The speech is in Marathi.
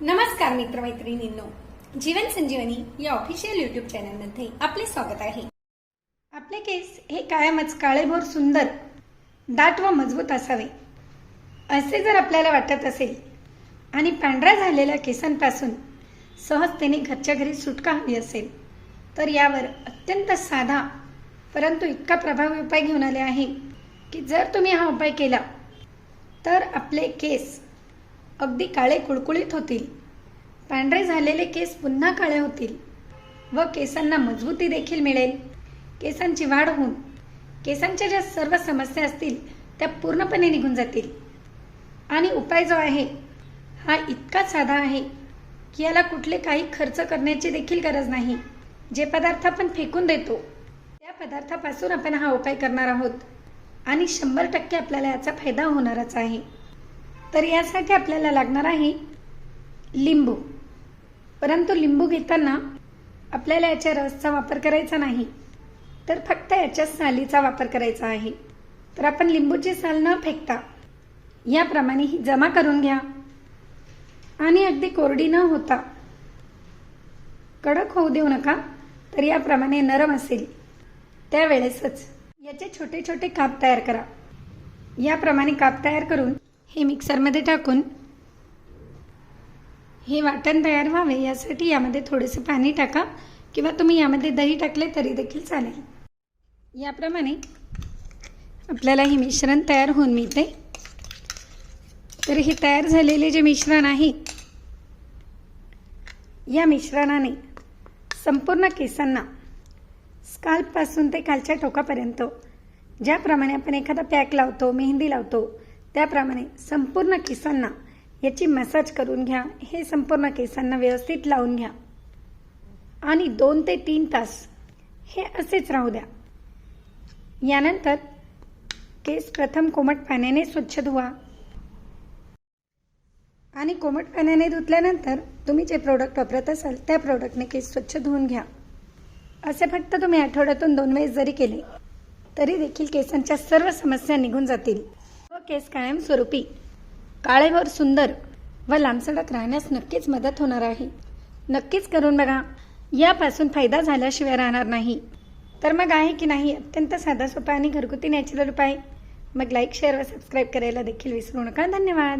नमस्कार मित्रमैत्रिणींनो. जीवन संजीवनी या ऑफिशियल युट्यूब चॅनलमध्ये आपले स्वागत आहे. आपले केस हे कायमच काळेभोर सुंदर दाट व मजबूत असावे. असे जर आपल्याला वाटत असेल आणि पांढऱ्या झालेल्या केसांपासून सहजतेने घरच्या घरी सुटका हवी असेल तर यावर अत्यंत साधा परंतु इतका प्रभावी उपाय घेऊन आले आहे की जर तुम्ही हा उपाय केला तर आपले केस अगदी काळे कुळकुळीत होतील. पांढरे झालेले केस पुन्हा काळे होतील व केसांना मजबूती देखील मिळेल. केसांची वाढ होऊन केसांच्या ज्या सर्व समस्या असतील त्या पूर्णपणे निघून जातील. आणि उपाय जो आहे हा इतका साधा आहे की याला कुठले काही खर्च करण्याची देखील गरज नाही. जे पदार्थ आपण फेकून देतो त्या पदार्थापासून आपण हा उपाय करणार आहोत. आणि शंभर टक्के आपल्याला याचा फायदा होणारच आहे. तर यासाठी आपल्याला लागणार आहे लिंबू. परंतु लिंबू घेताना आपल्याला याच्या रसचा वापर करायचा नाही. तर फक्त याच्या सालीचा वापर करायचा आहे. तर आपण लिंबूची साल न फेकता याप्रमाणे ही जमा करून घ्या. आणि अगदी कोरडी न होता कडक होऊ देऊ नका तर याप्रमाणे नरम असेल त्यावेळेसच याचे छोटे छोटे काप तयार करा. याप्रमाणे काप तयार करून हे मिक्सरमध्ये टाकून हे वाटण तयार व्हावे यासाठी यामध्ये थोडेसे पाणी टाका किंवा तुम्ही यामध्ये दही टाकले तरी देखील चालेल. याप्रमाणे आपल्याला हे मिश्रण तयार होऊन मिळते. तर हे तयार झालेले जे मिश्रण आहे या मिश्रणाने संपूर्ण केसांना स्काल्पपासून ते खालच्या टोकापर्यंत ज्याप्रमाणे आपण एखादा पॅक लावतो मेहंदी लावतो त्याप्रमाणे संपूर्ण केसांना याची मसाज करून घ्या. हे संपूर्ण केसांना व्यवस्थित लावून घ्या. आणि दोन ते तीन तास हे असेच राहू द्या. यानंतर केस प्रथम कोमट पाण्याने स्वच्छ धुवा. आणि कोमट पाण्याने धुतल्यानंतर तुम्ही जे प्रोडक्ट वापरत असाल त्या प्रोडक्टने केस स्वच्छ धुवून घ्या. असे फक्त तुम्ही आठवड्यातून दोन वेळेस जरी केले तरी देखील केसांच्या सर्व समस्या निघून जातील. केस कायमस्वरूपी काळेवर सुंदर व लांबसडक राहण्यास नक्कीच मदत होणार आहे. नक्कीच करून बघा. यापासून फायदा झाल्याशिवाय राहणार नाही. तर मग आहे की नाही अत्यंत साधा सोपा आणि घरगुती नॅचरल उपाय. मग लाईक शेअर व सबस्क्राईब करायला देखील विसरू नका. धन्यवाद.